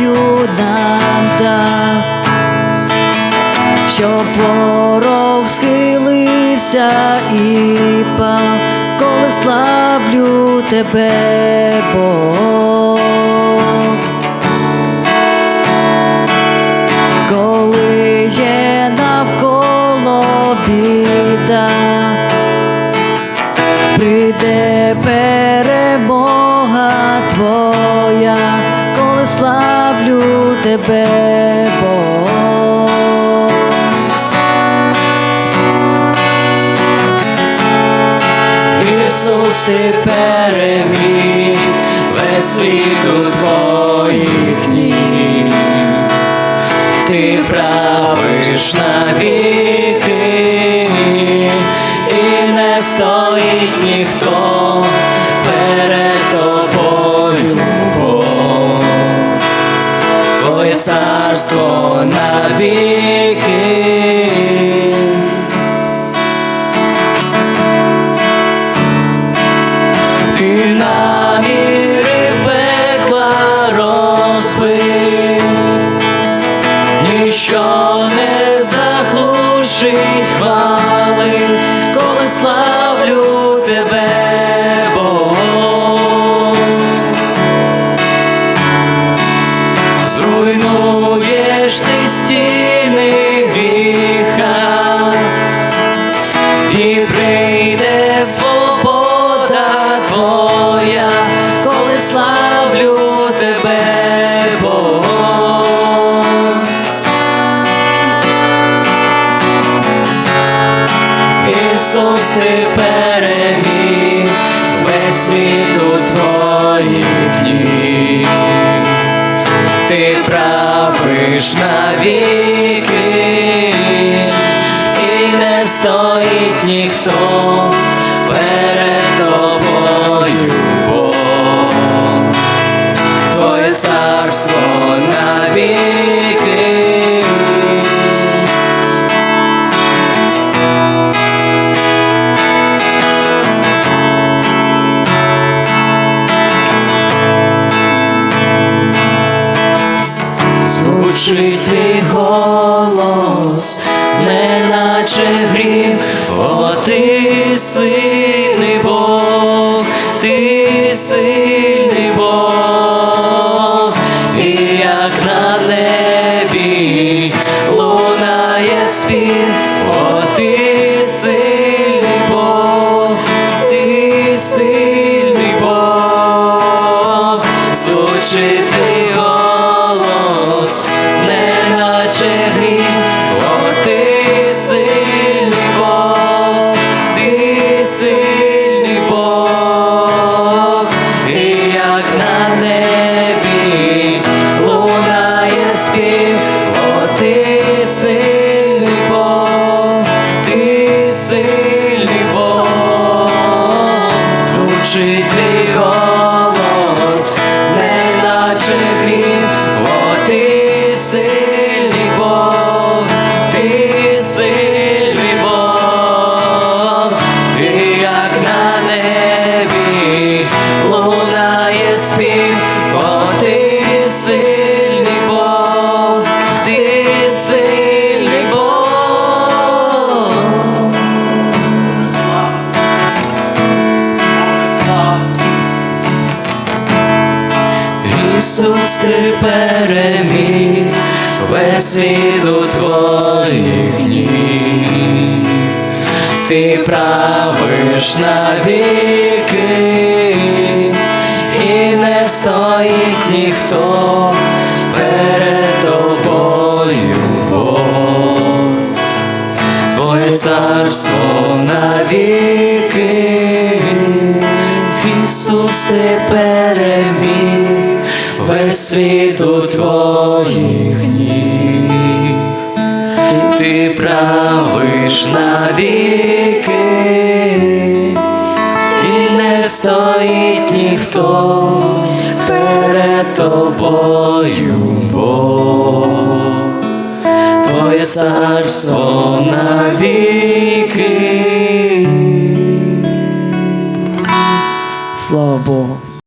невидиму нам дав, щоб ворог схилився і пав, коли славлю тебе, Бог. Тебе, Бог. Ісус, ти переміг весь світ у твоїх ніг. Ти правиш навіки, Твоє царство навіки. Ти наміри пекла розбив, ніщо не заглушить хвали, коли славлю Зруйнуєш ти стіни гріха, і прийде свобода твоя, коли славлю тебе, Бог. Ісус, ти переміг весь світ навіки, Звучить твій голос, неначе грім, о ти сильний Бог, ти сильний Бог, і як на небі лунає спів, о ти сильний Бог, ти сильний Бог, звучить Ісус, ти переміг весь світ у твоїх ніг. Ти правиш навіки, і не стоїть ніхто перед тобою, Бог. Твоє царство навіки, Ісус, ти переміг без світу твоїх ніг, ти правиш навіки, і не стоїть ніхто перед тобою, Бог, твоє царство навіки. Слава Богу.